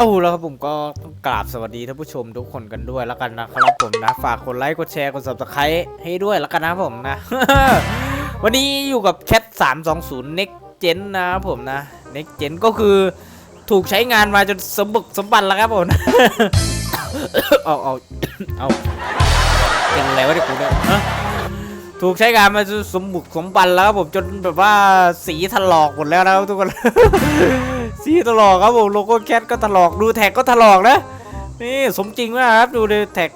เอาแล้วครับผมก็ต้องกราบสวัสดีท่านผู้ชมทุกคนกันด้วยแล้วกันนะครับผมนะ ฝากกดไลค์กดแชร์กด subscribe ให้ด้วยแล้วกันนะผมนะ วันนี้อยู่กับ Cat 320 Next Gen นะครับผมนะ Next Gen ก็คือถูกใช้งานมาจนสมบุกสมบันแล้วครับผมเอาเอาเอาเป็นอะไรวะเด็กกูเนี่ยฮะถูกใช้งานมาจนสมบุกสมบันแล้วครับผมจนแบบว่าสีถลอกหมดแล้วนะครับทุกคน สีถลอกครับผมโลโก้แคทก็ถลอกดูแท็กก็ถลอกนะนี่สมจริงมากครับดูเลยแท็ก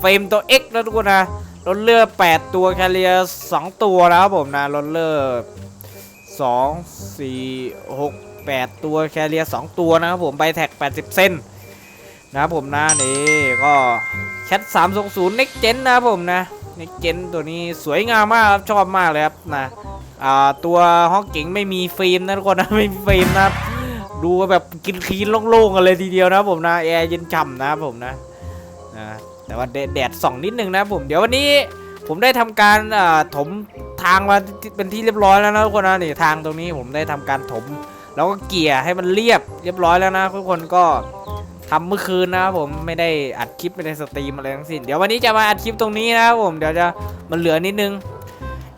เฟรมตัว X แล้วทุกคนนะรถเลือ8ตัวแคเรียสองตัวนะครับผมนะรถเลือ2 4 6 8ตัวแคเรียสองตัวนะครับผมใบแท็ก 80 เซน นะครับผมนะนี่ก็แคท320 Next Gen นะครับผมนะ Next Gen ตัวนี้สวยงามมากครับชอบมากเลยครับนะอ่าตัวห้องเก๋งไม่มีฟิล์มนะทุกคนนะไม่มีฟิล์มนะดูแบบกินคีนโล่งๆกันเลยทีเดียวนะผมนะแอร์เย็นฉ่ำนะผมนะนะแต่ว่าแดดส่องนิดนึงนะผมเดี๋ยววันนี้ผมได้ทำการถมทางมาเป็นที่เรียบร้อยแล้วนะทุกคนนะนี่ทางตรงนี้ผมได้ทำการถม แล้วก็เกี่ยให้มันเรียบเรียบร้อยแล้วนะทุกคนก็ ทำเมื่อคืนนะครับผมไม่ได้อัดคลิปไม่ได้สตรีมอะไรทั้งสิ้นเดี๋ยววันนี้จะมาอัดคลิปตรงนี้นะครับผมเดี๋ยวจะมันเหลือนิดนึง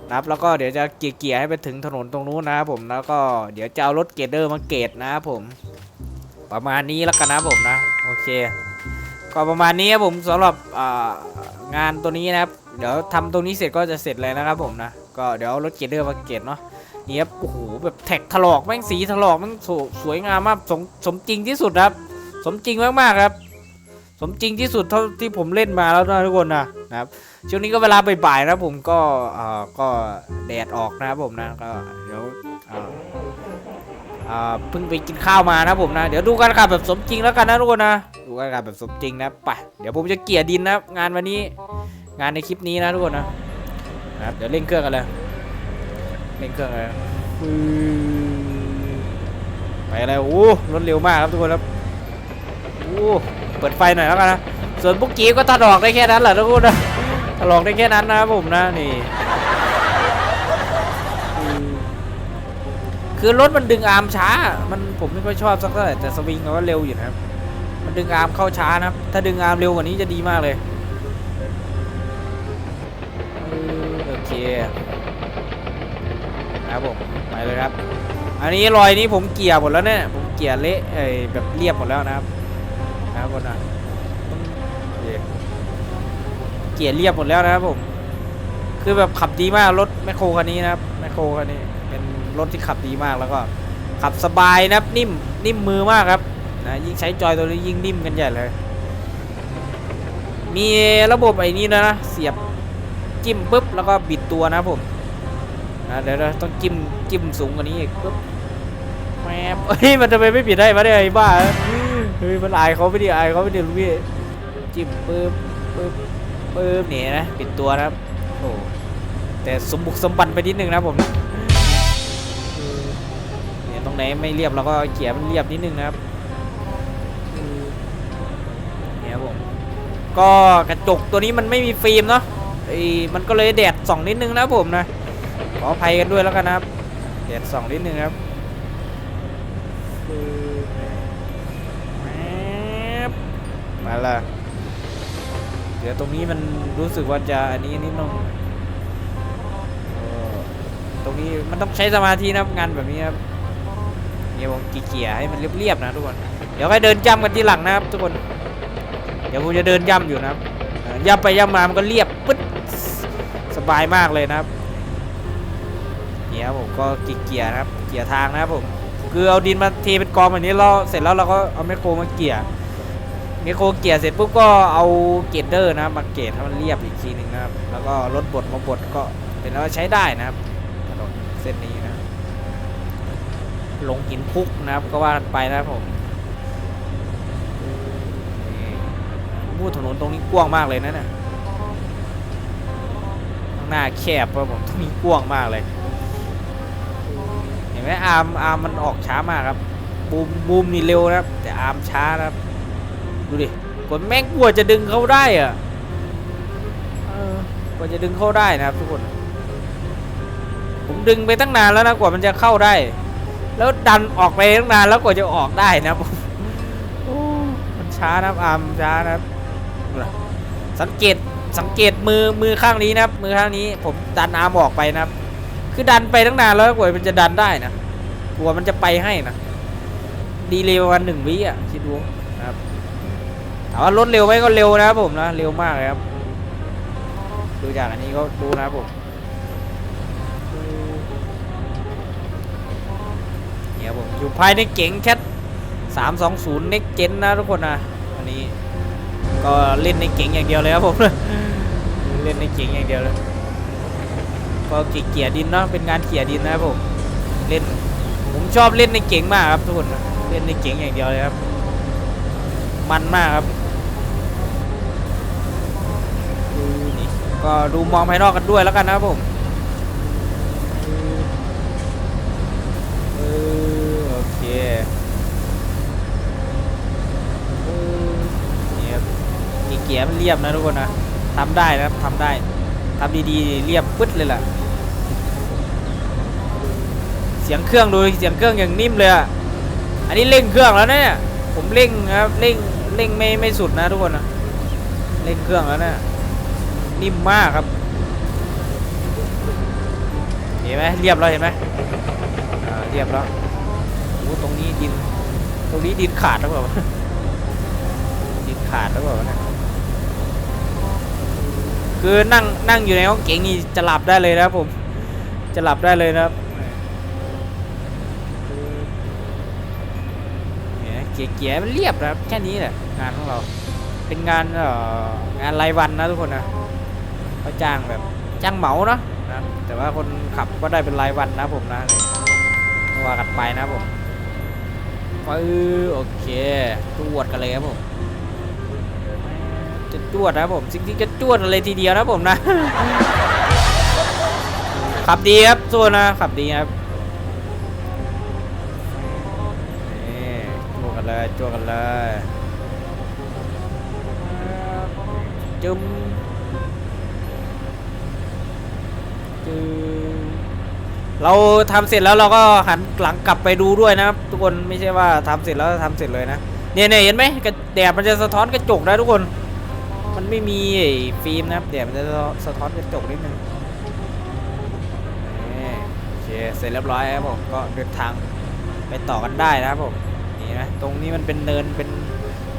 นะครับแล้วก็เดี๋ยวจะเกี่ยเกี่ยให้ไปถึงถนนตรงนู้นนะครับผมแล้วก็เดี๋ยวจะเอารถเกรดเดอร์มาเกรดนะครับผม ประมาณนี้แล้วกันนะผมนะโอเค ก็ประมาณนี้ครับผมสำหรับงานตัวนี้นะครับ เดี๋ยวทำตรงนี้เสร็จก็จะเสร็จเลยนะครับผมนะก็เดี๋ยวเอารถเกรดเดอร์มาเกรดเนาะนี่ครับโอ้โหแบบแท็กถลอกแม่งสีถลอกแม่งสวยสวยงามมากสมสมจริงที่สุดครับ สมจริงมากๆครับ สมจริงที่สุดเท่าที่ผมเล่นมาแล้วนะทุกคนนะนะครับช่วงนี้ก็เวลาบ่ายๆนะผมก็เอ่อก็แดดออกนะครับผมนะก็เดี๋ยวเอ่อเอ่อเพิ่งไปกินข้าวมานะผมนะ เดี๋ยวดูกันครับแบบสมจริงแล้วกันนะทุกคนนะดูกันครับแบบสมจริงนะไปเดี๋ยวผมจะเกลี่ยดินนะงานวันนี้งานในคลิปนี้นะทุกคนนะนะครับเดี๋ยวเร่งเครื่องกันเลยเร่งเครื่องเลยไปอะไรโอ้รถเร็วมากครับทุกคนครับ อ้เปิดไฟหน่อยแล้วกันนะ ส่วนพวกกีก็ถลอกได้แค่นั้นแหละทุกคนนะถลอกได้แค่นั้นนะครับผมนะนี่ คือรถมันดึงอาร์มช้า มันผมไม่ค่อยชอบสักเท่าไหร่แต่สวิงก็เร็วอยู่นะครับ มันดึงอาร์มเข้าช้านะครับ ถ้าดึงอาร์มเร็วกว่านี้จะดีมากเลยเออโอเคครับผมไปเลยครับ อันนี้รอยนี้ผมเกี่ยหมดแล้วเนี่ย ผมเกี่ยเละเอ้ยแบบเรียบหมดแล้วนะครับ นะครับคนนะโอเกียร์เรียบหมดแล้วนะครับผม คือแบบขับดีมากรถแมคโครคันนี้นะครับแมคโครคันนี้เป็นรถที่ขับดีมากแล้วก็ ขับสบายนะครับนิ่มนิ่มมือมากครับนะยิ่งใช้จอยตัวนี้ยิ่งนิ่มกันใหญ่เลย มีระบบไอ้นี้ด้วยนะเสียบจิ้มปุ๊บแล้วก็บิดตัวนะผมนะเดี๋ยวเราต้องจิ้มจิ้มสูงกว่านี้อีกปุ๊บแมบเฮ้ยมันจะไปไม่บิดได้มาได้ไอ้บ้า เฮ้ยมันอายเขาไม่ดีอายเขาไม่ดีลูกพี่จิ้มปึ๊บปึ๊บปึ๊บนี่นะปิดตัวนะครับโอ้แต่สมบุกสมบันไปนิดนึงนะผมเนี่ยตรงไหนไม่เรียบเราก็เขี่ยมันเรียบนิดนึงนะครับเนี่ยผมก็กระจกตัวนี้มันไม่มีฟิล์มเนาะไอ้มันก็เลยแดดส่องนิดนึงนะผมนะขออภัยกันด้วยแล้วกันนะครับแดดส่องนิดนึงครับปึ๊บแมบ มาละเดี๋ยวตรงนี้มันรู้สึกว่าจะอันนี้นิดนึงเออตรงนี้มันต้องใช้สมาธินะงานแบบนี้ครับเนี่ยผมเกี่ยให้มันเรียบๆนะทุกคน เดี๋ยวค่อยเดินย่ำกันที่หลังนะครับ ทุกคน เดี๋ยวผมจะเดินย่ำอยู่นะครับย่ำไปย่ำมามันก็เรียบปึ๊ดสบายมากเลยนะครับเนี่ยผมก็เกี่ยนะครับ เกี่ยทางนะครับผมคือเอาดินมาเทเป็นกองแบบนี้เราเสร็จแล้วเราก็เอาแมคโครมาเกี่ยเมโคเกียร์เสร็จปุ๊บก็เอาเกรดเดอร์นะมาเกรดให้มันเรียบอีกทีหนึ่งนะครับ แล้วก็รถบดมาบดก็เป็นว่าใช้ได้นะครับถนนเส้นนี้นะลงหินพุกนะครับก็ว่ากันไปนะผมนี่พูดถนนตรงนี้กว้างมากเลยนะเนี่ยหน้าแคบครับผมตรงนี้กว้างมากเลย เห็นไหมอาร์มอาร์มมันออกช้ามากครับบูมบูมนี่เร็วนะครับ แต่อาร์มช้านะครับ ดูดิกดแม่งกลัวจะดึงเขาได้อะเออกว่าจะดึงเข้าได้นะครับทุกคน ผมดึงไปตั้งนานแล้วนะกว่ามันจะเข้าได้ แล้วดันออกไปตั้งนานแล้วกว่าจะออกได้นะครับผมช้านะครับอาร์มช้านะครับ สังเกตสังเกตมือมือข้างนี้นะครับ มือข้างนี้ ผมดันอาร์มออกไปนะครับ คือดันไปตั้งนานแล้วกว่ามันจะดันได้นะกลัวมันจะไปให้นะดีเลยประมาณหนึ่งวิอะคิดดูนะครับ ถามว่ารถเร็วไหมก็เร็วนะครับผมนะเร็วมากเลยครับดูจากอันนี้ก็ดูนะครับผมเนี่ยผมอยู่ภายในเก๋งแคท320 Next Gen นะทุกคนนะอันนี้ก็เล่นในเก๋งอย่างเดียวเลยครับผมเล่นในเก๋งอย่างเดียวเลยก็เกี่ยดินเนาะเป็นงานเกี่ยดินนะครับผมเล่นผมชอบเล่นในเก๋งมากครับทุกคนเล่นในเก๋งอย่างเดียวเลยครับ มันมากครับ ก็ดูมองภายนอกกันด้วยแล้วกันนะครับผมเออโอเคเออนี่ครับเกียร์มันเรียบนะทุกคนนะทำได้นะครับทำได้ทำดีๆ เรียบปึ๊ดเลยล่ะ เสียงเครื่องดูเสียงเครื่องอย่างนิ่มเลยอะอันนี้เร่งเครื่องแล้วนะเนี่ยผมเร่งนครับเร่งเร่งไม่ไม่สุดนะทุกคนนะเร่งเครื่องแล้วนะ นิ่มมากครับเห็นไหมเรียบแล้วเห็นไหมเรียบแล้วโอ้ตรงนี้ดิน ตรงนี้ดินขาดหรือเปล่าดินขาดหรือเปล่าเนี่ยคือนั่งนั่งอยู่ในห้องเก๋งนี่จะหลับได้เลยนะครับผม จะหลับได้เลยนะครับเนี่ยเก๋ๆมันเรียบนะครับแค่นี้แหละงานของเรา เป็นงานเอ่องานรายวันนะทุกคนนะ เขาจ้างแบบจ้างเหมาเนาะนะแต่ว่าคนขับก็ได้เป็นรายวันนะผมนะก็ว่ากันไปนะผมปื้อโอเคจวดกันเลยครับผมจะจวดนะครับผมจริงๆจะจวดอะไรทีเดียวนะผมนะ ขับดีครับส่วนนะขับดีครับนี่จั่วกันเลยจั่วกันเลยจุ่มจุ่ม เราทำเสร็จแล้วเราก็หันหลังกลับไปดูด้วยนะครับ ทุกคนไม่ใช่ว่าทำเสร็จแล้วทำเสร็จเลยนะเนี่ยเนี่ยเห็นไหมกระแดดมันจะสะท้อนกระจกนะทุกคน มันไม่มีไอ้ฟิล์มนะครับแดดมันจะสะท้อนกระจกนิดนึงนี่โอเคเสร็จเรียบร้อยครับผมก็เดินทางไปต่อกันได้นะครับผมนี่นะตรงนี้มันเป็นเนินเป็น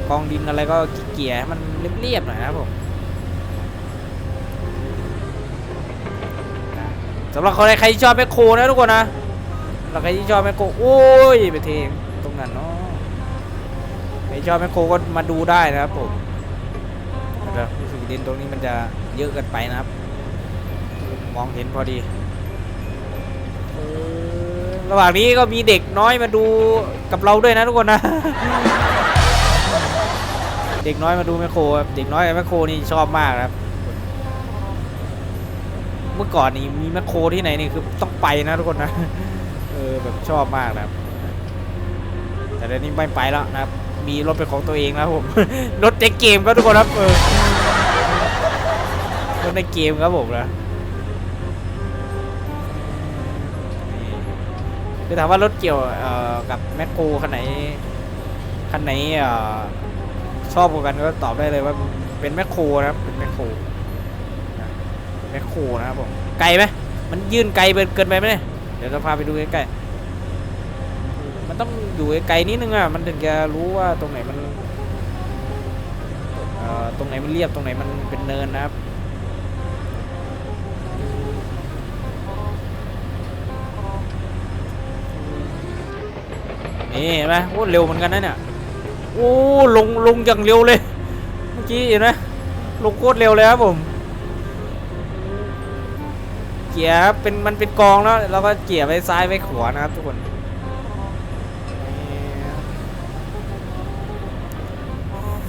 กองดินอะไรก็เกี่ยๆให้มันเรียบๆหน่อยนะครับผม สำหรับคนใครที่ชอบแมคโครนะทุกคนนะสำหรับใครที่ชอบแมคโครโอ้ยไปเทงตรงนั้นเนาะใครชอบแมคโครก็มาดูได้นะครับผมเดี๋ยวรู้สึกดินตรงนี้มันจะเยอะเกินไปนะครับ มองเห็นพอดี ระหว่างนี้ก็มีเด็กน้อยมาดูกับเราด้วยนะทุกคนนะ เด็กน้อยมาดูแมคโครครับเด็กน้อยแมคโครนี่ชอบมากครับ มื่อก่อนนี่มีแมคโครที่ไหนนี่คือต้องไปนะทุกคนนะ เออแบบชอบมากนะครับ แต่เดี๋ยวนี้ไม่ไปแล้วนะครับ มีรถเป็นของตัวเองแล้วผม รถในเกมครับทุกคนครับเออรถในเกมครับผมนะคือถามว่ารถเกี่ยวเอ่อกับแมคโครคันไหนคันไหนเอ่อชอบกว่ากันก็ตอบได้เลยว่าเป็นแมคโครนะครับเป็นแมคโคร แมคโครนะครับผมไกลไหมมันยื่นไกลเกินไปไหมเนี่ยเดี๋ยวเราพาไปดูใกล้ๆมันต้องอยู่ไกลนิดนึงอะมันถึงจะรู้ว่าตรงไหนมันตรงไหนมันเรียบตรงไหนมันเป็นเนินนะครับนี่เห็นไหมโอ้เร็วเหมือนกันนะเนี่ยโอ้ลงลงอย่างเร็วเลย เมื่อกี้เห็นไหมลงโคตรเร็วเลยครับผม กียร์เป็นมันเป็นกองแล้วเราก็เกียร์ไปซ้ายไปขวานะครับทุกคน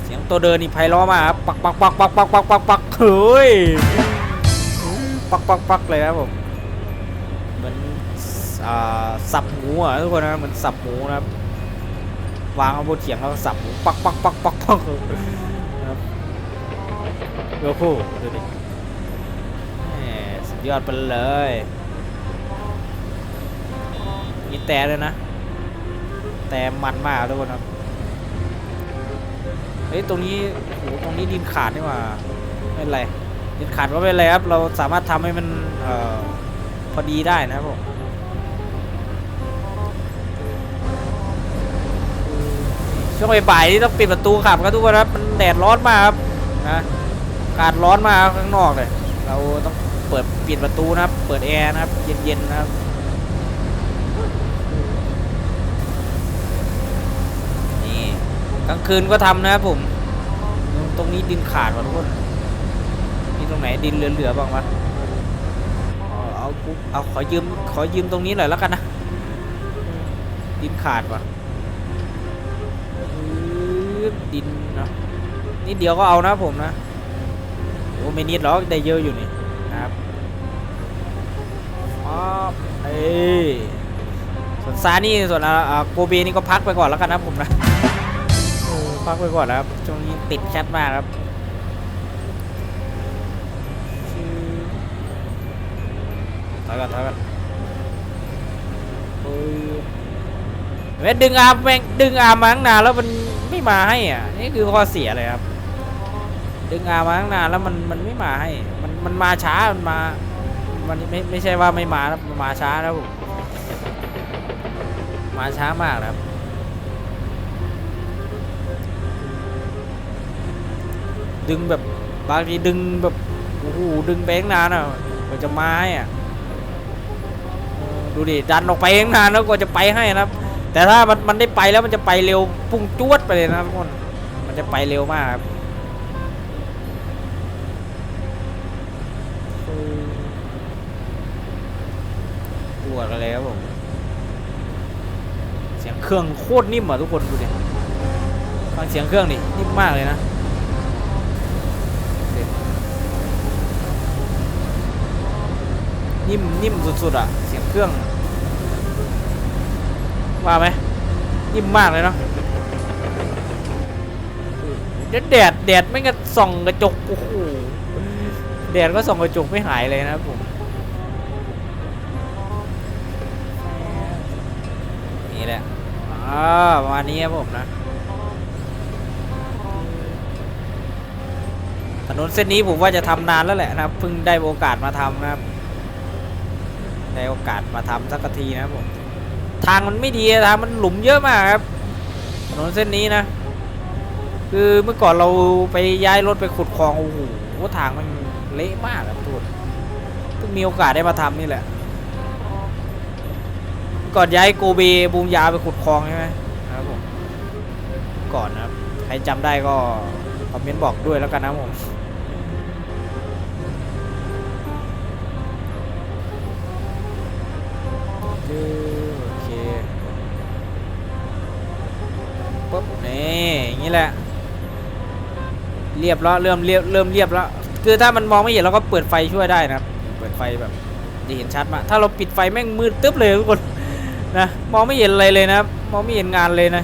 เสียงตัวเดินนี่ไพเราะมากครับปักปักปักปักปักปักปักปักเฮ้ยปักปักปักเลยครับผมเหมือนสับหมูอะทุกคนนะเหมือนสับหมูนะครับวางเอาบนเขียงแล้วสับหมูปักปักปักปักปักครับโอ้โหดูดิ ยอดไปเลยมีแต่เลยนะ แต่มันมากทุกคนครับเฮ้ยตรงนี้โอ้โหตรงนี้ดินขาดนี่หว่าไม่เป็นไรดินขาดก็ไม่เป็นไรครับ เราสามารถทำให้มันเอ่อพอดีได้นะครับผมช่วงบ่ายๆนี่ต้องปิดประตูขับครับทุกคนครับมันแดดร้อนมากครับนะอากาศร้อนมากข้างนอกเลย เราต้อง เปิดปิดประตูนะครับ เปิดแอร์นะครับ เย็นๆนะครับนี่กลางคืนก็ทำนะครับผม ตรงนี้ดินขาดว่ะทุกคนมีตรงไหนดินเหลือๆบ้างวะเอาเอากูเอาขอยืมขอยืมตรงนี้หน่อยแล้วกันนะดินขาดว่ะดินนะนิดเดียวก็เอานะผมนะโอ้ไม่นิดหรอกได้เยอะอยู่นี่ ยส่วนซานี่ส่วนอ่าอาโกเบนี่ก็พักไปก่อนแล้วกันนะผมนะพักไปก่อนนะครับช่วงนี้ติดแชทมากครับถอยก่อนถอยก่อนเว้ดึงอาร์มแม่งดึงอาร์มมาตั้งนานแล้วมันไม่มาให้อะนี่คือข้อเสียเลยครับ ดึงอาร์มมาตั้งนานแล้วมันมันไม่มาให้ มันมันมาช้ามันมา มันไม่ไม่ใช่ว่าไม่มานะมันมาช้านะผมมาช้ามากนะครับดึงแบบบางทีดึงแบบโอ้โหดึงไปตั้งนานอะกว่าจะมาให้อะดูดิดันออกไปตั้งนานแล้วกว่าจะไปให้นะครับ แต่ถ้ามันมันได้ไปแล้วมันจะไปเร็วพุ่งจวดไปเลยนะทุกคนมันจะไปเร็วมากครับเออจวดกันเลยครับผม เครื่องโคตรนิ่มอะทุกคนดูดิฟังเสียงเครื่องดินิ่มมากเลยนะนิ่มนิ่มสุดๆอะเสียงเครื่องว่าไหมนิ่มมากเลยเนาะเดี๋ยวแดดแดดไม่งก็ส่องกระจกโอ้โหแดดก็ส่องกระจกไม่หายเลยนะครับผม อ่าประมาณนี้ครับผมนะถนนเส้นนี้ผมว่าจะทำนานแล้วแหละนะครับเพิ่งได้โอกาสมาทำนะครับ ได้โอกาสมาทำสักทีนะครับผมทางมันไม่ดีทางมันหลุมเยอะมากครับถนนเส้นนี้นะ คือเมื่อก่อนเราไปย้ายรถไปขุดคลองโอ้โหทางมันเละมากครับทุกคนเพิ่งมีโอกาสได้มาทำนี่แหละ ก่อนย้ายโกเบบูมยาไปขุดคลองใช่ไหมนะครับผมก่อนนะครับใครจำได้ก็คอมเมนต์บอกด้วยแล้วกันนะครับผมโอเคปุ๊บนี่อย่างนี้แหละ เรียบแล้วเริ่มเรียบเริ่มเรียบแล้วคือถ้ามันมองไม่เห็นเราก็เปิดไฟช่วยได้นะครับ เปิดไฟแบบจะเห็นชัดมากถ้าเราปิดไฟแม่งมืดตึ๊บเลยทุกคน นะมองไม่เห็นอะไรเลยนะมองไม่เห็นงานเลยนะ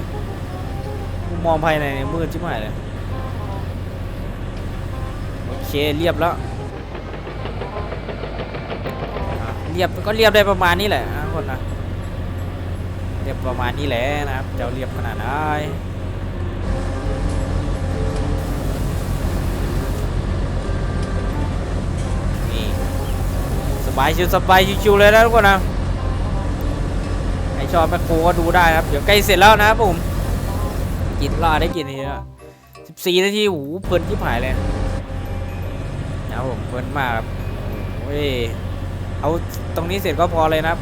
มุมมองภายในเนี่ยมืดชิบหายเลยโอเคเรียบแล้วเรียบก็เรียบได้ประมาณนี้แหละนะทุกคนนะเรียบประมาณนี้แหละนะครับจะเรียบขนาดไหนนี่สบายชิวสบายชิวๆเลยนะทุกคนนะ ชอบแมคโครก็ดูได้นะครับ เดี๋ยวใกล้เสร็จแล้วนะครับผมกินรอได้กินทีละสิบสี่นาทีโอ้โหเพลินที่หายเลยนะครับผมเพลินมากครับโอ้ยเอาตรงนี้เสร็จก็พอเลยนะครับ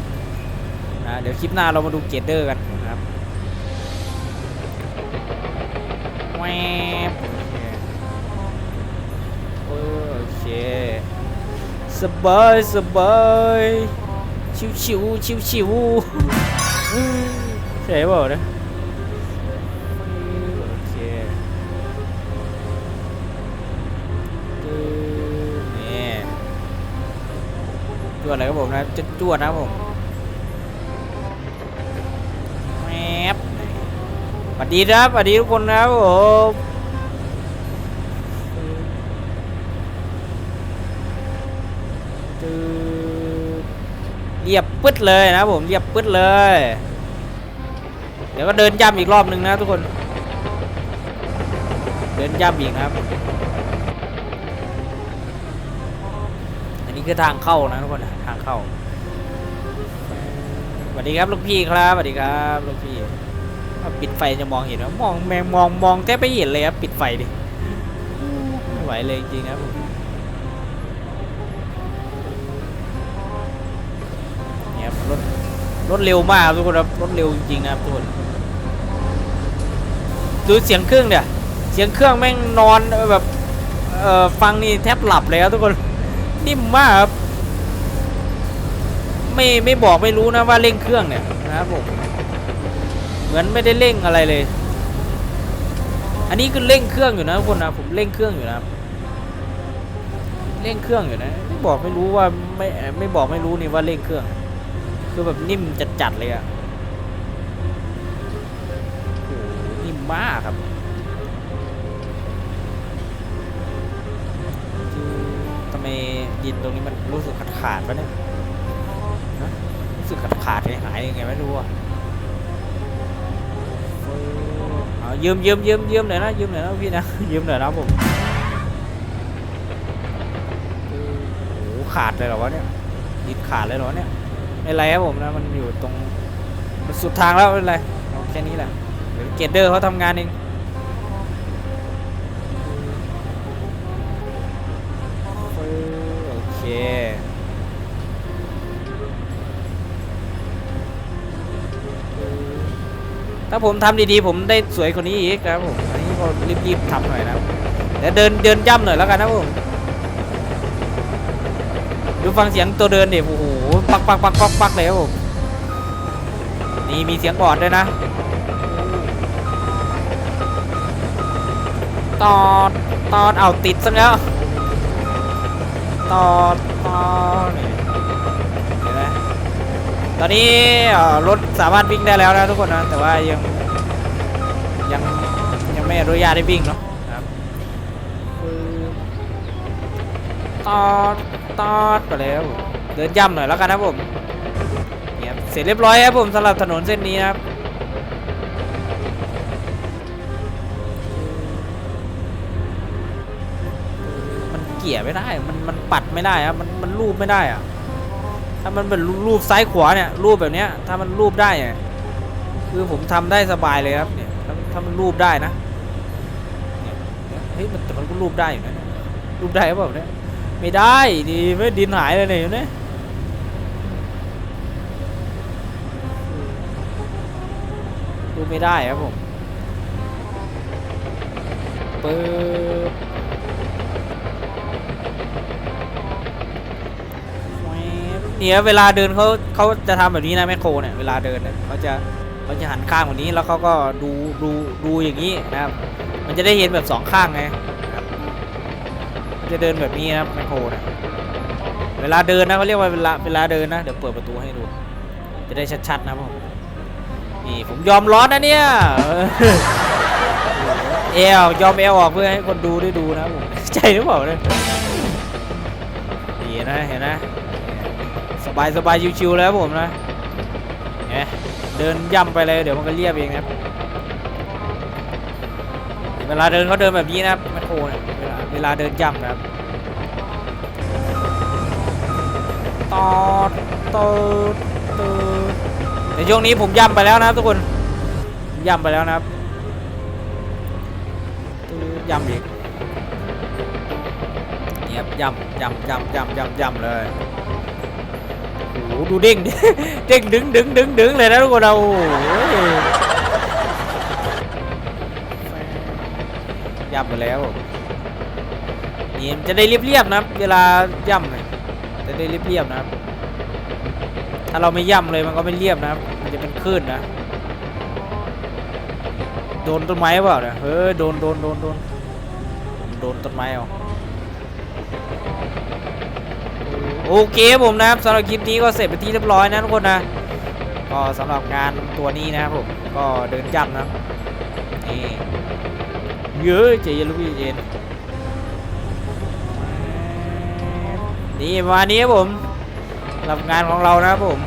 นะเดี๋ยวคลิปหน้าเรามาดูเกรดเดอร์กันนะครับแวบโอเคสบายสบายชิวชิวชิวชิวๆ ใช่เปล่านะโอเคนี่จวดอะไรครับผมนะจะจวดนะผมแมบสวัสดีครับสวัสดีทุกคนนะครับผมตึ๊ด เรียบปึ๊ดเลยนะผมเรียบปึ๊ดเลย เดี๋ยวก็เดินย่ำอีกรอบหนึ่งนะทุกคน เดินย่ำอีกนะครับ อันนี้คือทางเข้านะทุกคนทางเข้าสวัสดีครับลูกพี่ครับสวัสดีครับลูกพี่ปิดไฟจะมองเห็นไหมมองแมงมองมองแทบไม่เห็นเลยครับปิดไฟดิไม่ไหวเลยจริงครับผม รถเร็วมากทุกคนครับรถเร็วจริงๆนะครับทุกคนดูเสียงเครื่องเนี่ยเสียงเครื่องแม่งนอนแบบเอ่อฟังนี่แทบหลับเลยครับทุกคนนิ่มมากครับไม่ไม่บอกไม่รู้นะว่าเร่งเครื่องเนี่ยนะครับผมเหมือนไม่ได้เร่งอะไรเลย อันนี้คือเร่งเครื่องอยู่นะทุกคนนะผมเร่งเครื่องอยู่นะครับเร่งเครื่องอยู่นะไม่บอกไม่รู้ว่าไม่ไม่บอกไม่รู้นี่ว่าเร่งเครื่อง คือแบบนิ่มจัดๆเลยอะโอ้โหนิ่มมากครับทำไมดินตรงนี้มันรู้สึกขาดขาดๆปะเนี่ยฮะรู้สึกขาดขาดหายหายยังไงไม่รู้อะเอายืมยืมยืมยืมหน่อยนะยืมหน่อยนะพี่นะยืมหน่อยนะผมโอ้ขาดเลยเหรอวะเนี่ยดินขาดเลยเหรอเนี่ย ไม่ไรครับผมนะมันอยู่ตรงสุดทางแล้วเป็นไรเอแค่นี้แหละเดี๋ยวเกตเดอร์เขาทำงานเองโอเคถ้าผมทำดีๆ ผมได้สวยกว่านี้อีกนะครับผมอันนี้ก็รีบๆทำหน่อยนะเดี๋ยวเดินเดินย่ำหน่อยแล้วกันนะผมดูฟังเสียงตัวเดินดิโอ้โห ปักปักปักปักปักเลยครับผมนี่มีเสียงบอดด้วยนะตอดตอดเอาติดซะแล้วต่อตอนเห็นไหมตอนนี้รถสามารถวิ่งได้แล้วนะทุกคนนะแต่ว่ายังยังยังไม่อนุญาตให้วิ่งเนาะครับตอดตอดไปแล้ว เดินย่ำหน่อยแล้วกันนะผมเนี่ยเสร็จเรียบร้อยครับผมสำหรับถนนเส้นนี้นะครับมันเกี่ยไม่ได้มันมันปัดไม่ได้ครับมันมันรูปไม่ได้อะถ้ามันเป็นรูปซ้ายขวาเนี่ยรูปแบบเนี้ยถ้ามันรูปได้เนี่ยคือผมทำได้สบายเลยครับเนี่ยถ้าถ้ามันรูปได้นะเฮ้ยมันแต่มันก็รูปได้อยู่นะเนี่ยรูปได้หรือเปล่าเนี่ยไม่ได้ดีไม่ดินหายเลยเนี่ยเห็นไหมรูไม่ได้ครับผมเปิดเนี่ยเวลาเดินเขาเขาจะทำแบบนี้นะแมคโครเนี่ยเวลาเดินเนี่ยเขาจะเขาจะหันข้างแบบนี้แล้วเขาก็ดูดูดูอย่างนี้นะครับ มันจะได้เห็นแบบสองข้างไงจะเดินแบบนี้นะครับแมคโครเนี่ยเวลาเดินนะเขาเรียกว่าเวลาเวลาเดินนะเดี๋ยวเปิดประตูให้ดู จะได้ชัดๆนะผม นี่ผมยอมร้อนนะเนี่ยเอวยอมเอวออกเพื่อให้คนดูได้ดูนะผมใจหรือเปล่าเนี่ยนี่นะเห็นนะ สบายสบายชิวๆแล้วผมนะเดินย่ำไปเลยเดี๋ยวมันก็เรียบเองนะครับเวลาเดินเขาเดินแบบนี้นะครับแมคโครเนี่ยเวลาเวลาเดินย่ำนะครับตอดตอดตอด ในช่วงนี้ผมย่ำไปแล้วนะครับทุกคนย่ำไปแล้วนะครับตืดย่ำอีกเนี่ยบย่ำย่ำย่ำย่ำย่ำย่ำเลยโอ้โหดูเด้งดิเด้งดึงดึงดึงดึงเลยนะทุกคนเราโอ้โหย่ำไปแล้วนี่มันจะได้เรียบๆนะเวลาย่ำนะจะได้เรียบๆนะครับ ถ้าเราไม่ย่ำเลยมันก็ไม่เรียบนะครับ มันจะเป็นคลื่นนะ โดนต้นไม้เปล่าเนี่ยเฮ้ยโดนโดนโดนโดนโดนต้นไม้เอาโอเคครับผมนะครับสำหรับคลิปนี้ก็เสร็จไปที่เรียบร้อยนะทุกคนนะ ก็สำหรับงานตัวนี้นะครับผม ก็เดินจำนะนี่เยอะใจเย็นลูกเย็นนี่ประมาณนี้ครับผม หรับงานของเรานะครับผม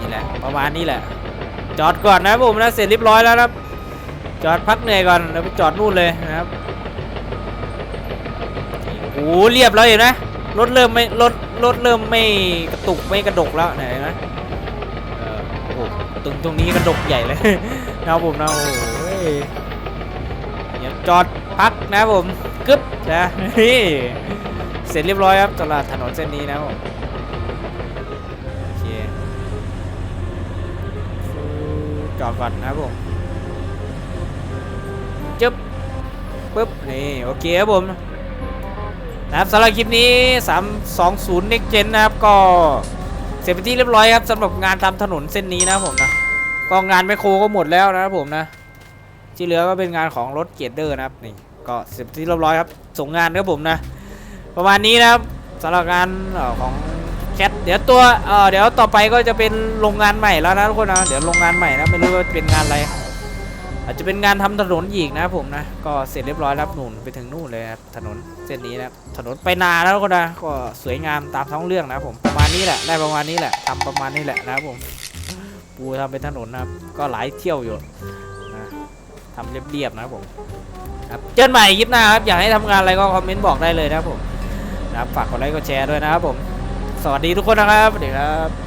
นี่แหละ ประมาณนี้แหละ จอดก่อนนะผมนะ เสร็จเรียบร้อยแล้วครับ จอดพักเหนื่อยก่อนแล้วไปจอดนู่นเลยนะครับโอ้โหเรียบแล้วเห็นไหมรถเริ่มไม่รถรถเริ่มไม่กระตุกไม่กระดกแล้วไหนนไหมเออโอ้โหตรงตรงนี้กระดกใหญ่เลยนะผมนะโอ้ยจอดพักนะผมกึ๊บนะนี่ เสร็จเรียบร้อยครับตลาดถนนเส้นนี้นะครับผมโอเคจอดก่อนนะครับผมจึ๊บปึ๊บนี่โอเคครับผมนะครับสำหรับคลิปนี้ 320 Next Gen นะครับก็เสร็จเป็นที่เรียบร้อยครับสำหรับงานทำถนนเส้นนี้นะครับผมนะก็งานไมโครก็หมดแล้วนะครับผมนะที่เหลือก็เป็นงานของรถเกียร์เดอร์นะครับนี่ก็เสร็จเป็นที่เรียบร้อยครับส่งงานครับผมนะ ประมาณนี้นะครับสำหรับงานเอ่อของแคทเดี๋ยวตัวเอ่อเดี๋ยวต่อไปก็จะเป็นโรงงานใหม่แล้วนะทุกคนนะเดี๋ยวโรงงานใหม่นะไม่รู้ว่าเป็นงานอะไร อาจจะเป็นงานทำถนนอีกนะผมนะก็เสร็จเรียบร้อยแล้วครับหนุนไปถึงนู่นเลยนะครับถนนเส้นนี้นะถนนไปนาแล้วก็นะก็สวยงามตามท้องเรื่องนะผมประมาณนี้แหละได้ประมาณนี้แหละทำประมาณนี้แหละนะผมปูทำเป็นถนนนะครับก็หลายเที่ยวอยู่นะทำเรียบๆนะผมครับเจอกันใหม่คลิปหน้าครับอยากให้ทำงานอะไรก็คอมเมนต์บอกได้เลยนะครับผม นะครับฝากกดไลค์กดแชร์ด้วยนะครับผม สวัสดีทุกคนนะครับสวัสดีครับ